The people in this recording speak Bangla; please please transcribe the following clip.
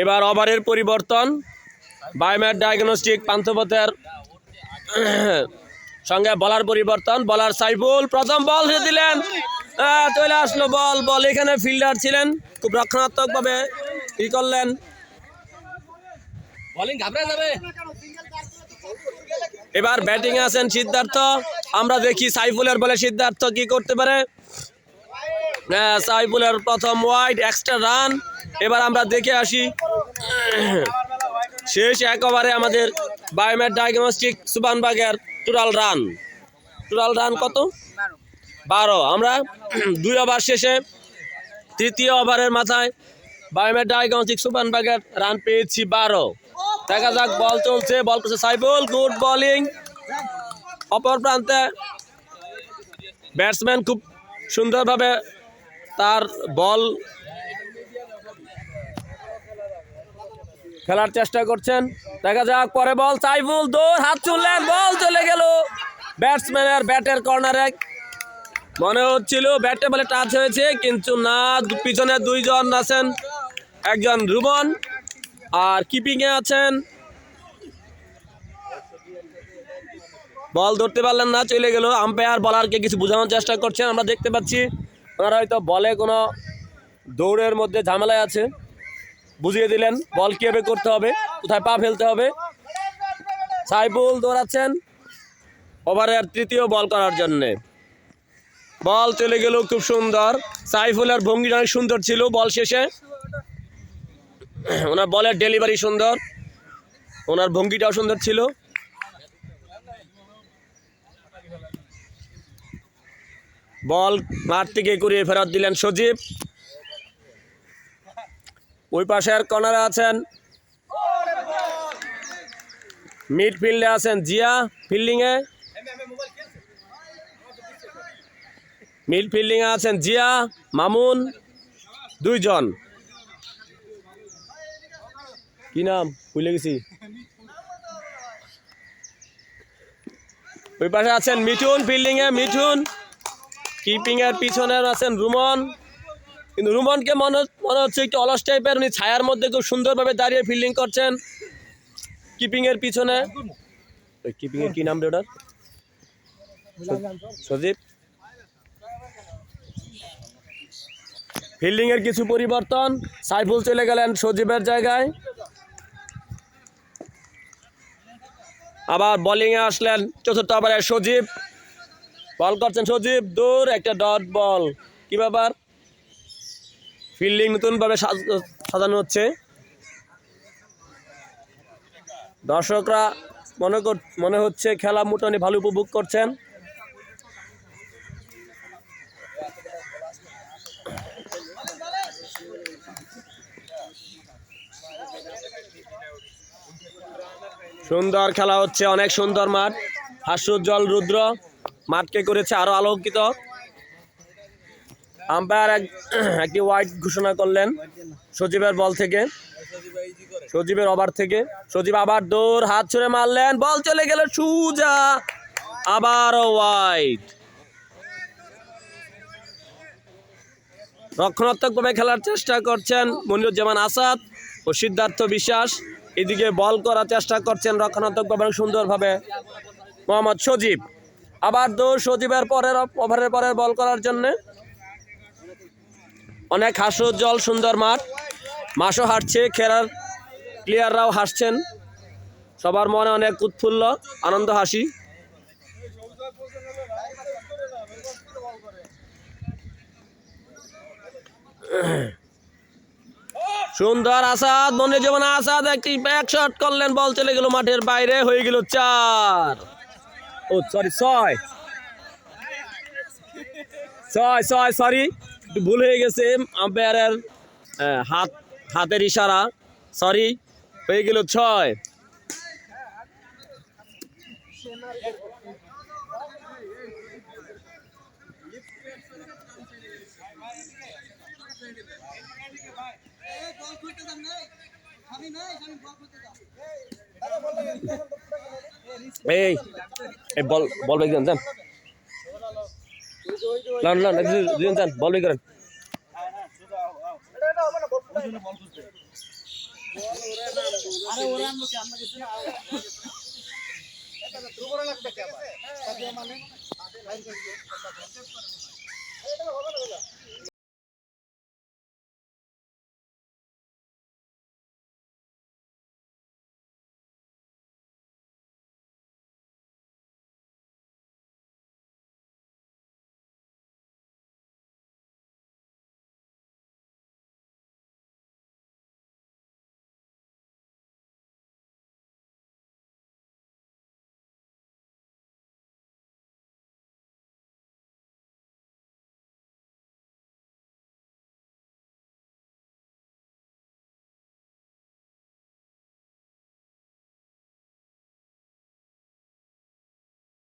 এবার ওভারের পরিবর্তন। বায়োম্যাট ডায়াগনস্টিক পান্থপথের সঙ্গে বলার পরিবর্তন। বলার সাইফুল প্রথম বল দিলেন। চলে আসলো বল। বল এখানে ফিল্ডার ছিলেন। খুব রক্ষণাত্মকভাবে ই করলেন? বলিং ঘাবড়ে যাবে। এবার ব্যাটিং আছেন সিদ্ধার্থ। আমরা দেখি সাইফুলের বলে সিদ্ধার্থ কি করতে পারে। সাইফুলের প্রথম ওয়াইড এক্সট্রা রান এবার আমরা দেখে আসি। শেষ এক ওভারে আমাদের বায়োমেট ডায়াগনস্টিক সুবানবাগের টোটাল রান টোটাল রান কত? বারো। আমরা দুই ওভার শেষে তৃতীয় ওভারের মাথায় বায়োমেট ডায়াগনস্টিক সুবানবাগের রান পেয়েছি বারো। দেখা যাক বল চলছে বল করছে সাইফুল। গুড বোলিং অপর প্রান্তে ব্যাটসম্যান খুব সুন্দরভাবে তার বল খেলার চেষ্টা করছেন। দেখা যাক, পরে বল, সাইফুল দৌড়, হাত চুললেন বল চলে গেল। ব্যাটসম্যানের ব্যাটের কর্নারে মনে হচ্ছিল ব্যাটে বলে টাচ হয়েছে, কিন্তু না, পিছনে দুইজন আছেন, একজন রুবন আর কিপিংয়ে আছেন। বল ধরতে পারলেন না, চলে গেল। আম্পায়ার বলারকে কিছু বোঝানোর চেষ্টা করছেন, আমরা দেখতে পাচ্ছি। ওনারা হয়তো বলে কোনো দৌড়ের মধ্যে ঝামেলায় আছে। বুঝিয়ে দিলেন, বল কীভাবে করতে হবে, কোথায় পা ফেলতে হবে। সাইফুল দৌড়াচ্ছেন ওভারের তৃতীয় বল করার জন্যে। বল চলে গেল খুব সুন্দর। সাইফুলের ভঙ্গিটা অনেক সুন্দর ছিল বল শেষে। ওনার বলের ডেলিভারি সুন্দর। ওনার ভঙ্গিটাও সুন্দর ছিল। বল মাঠ থেকে ঘুরিয়ে ফেরত দিলেন সজীব। ওই পাশের কর্নারে আছেন। মিডফিল্ডে আছেন জিয়া ফিল্ডিংয়ে। মিডফিল্ডিংয়ে আছেন জিয়া, মামুন দুইজন। কি নাম? ভুলে গেছি। ওই পাশে আছেন মিঠুন ফিল্ডিং এ মিঠুন। কিপিং এর পিছনে আছেন রুমন। কিন্তু রুমনকে মনে মনে হচ্ছে একটু অলস টাইপের উনি ছায়ার মধ্যে খুব সুন্দরভাবে দাঁড়িয়ে ফিল্ডিং করছেন। কিপিং এর পিছনে। কিপিং এর কি নাম রে ওটার সজীব। ফিল্ডিং এর কিছু পরিবর্তন। সাইফুল চলে গেলেন সজীবের জায়গায়। আবার বোলিংয়ে আসলেন চতুর্থ ওভারে সজীব। বল করছেন সজীব, দূর একটা ডট বল কি ব্যাপার? ফিল্ডিং নতুনভাবে সাজ- সাজানো হচ্ছে। দর্শকরা মনে মনে হচ্ছে খেলা মোটামুটি ভালো উপভোগ করছেন। সুন্দর খেলা হচ্ছে, অনেক সুন্দর মাঠ। হাস্যোজ্জ্বল রুদ্র। মাঠকে করেছে আরও আলোকিত আম্পায়ার এক একটি ওয়াইড ঘোষণা করলেন সজীবের বল থেকে। সজীবের ওভার থেকে। সজীব আবার দৌড়, হাত ছুড়ে মারলেন, বল চলে গেল সুজা। আবারও ওয়াইড রক্ষণাত্মকভাবে খেলার চেষ্টা করছেন মনিরুজ্জামান আসাদ ও সিদ্ধার্থ বিশ্বাস। এদিকে বল করার চেষ্টা করছেন রক্ষণাত্মকভাবে সুন্দরভাবে মোহাম্মদ সজীব। আবার দৌড় সজীবের পরের, ওভারের পরের বল করার জন্যে। অনেক হাস্যোজ্জ্বল সুন্দর মাঠ। মাসও হাঁটছে খেলার প্লেয়াররাও হাসছেন। সবার মনে অনেক উৎফুল্ল, আনন্দ, হাসি। সুন্দর আসাদ মনে যেমন আসাদ, একটি ব্যাক শট করলেন, বল চলে গেল মাঠের বাইরে, হয়ে গেল চার। ও সরি ছয়। ছয় ছয় সরি একটু ভুল হয়ে গেছে আম্পায়ারের হাত, হাতের ইশারা। সরি হয়ে গেল ছয়। এই এই বল বল বেগ দেন যান। লান লান দুজন যান বল আরে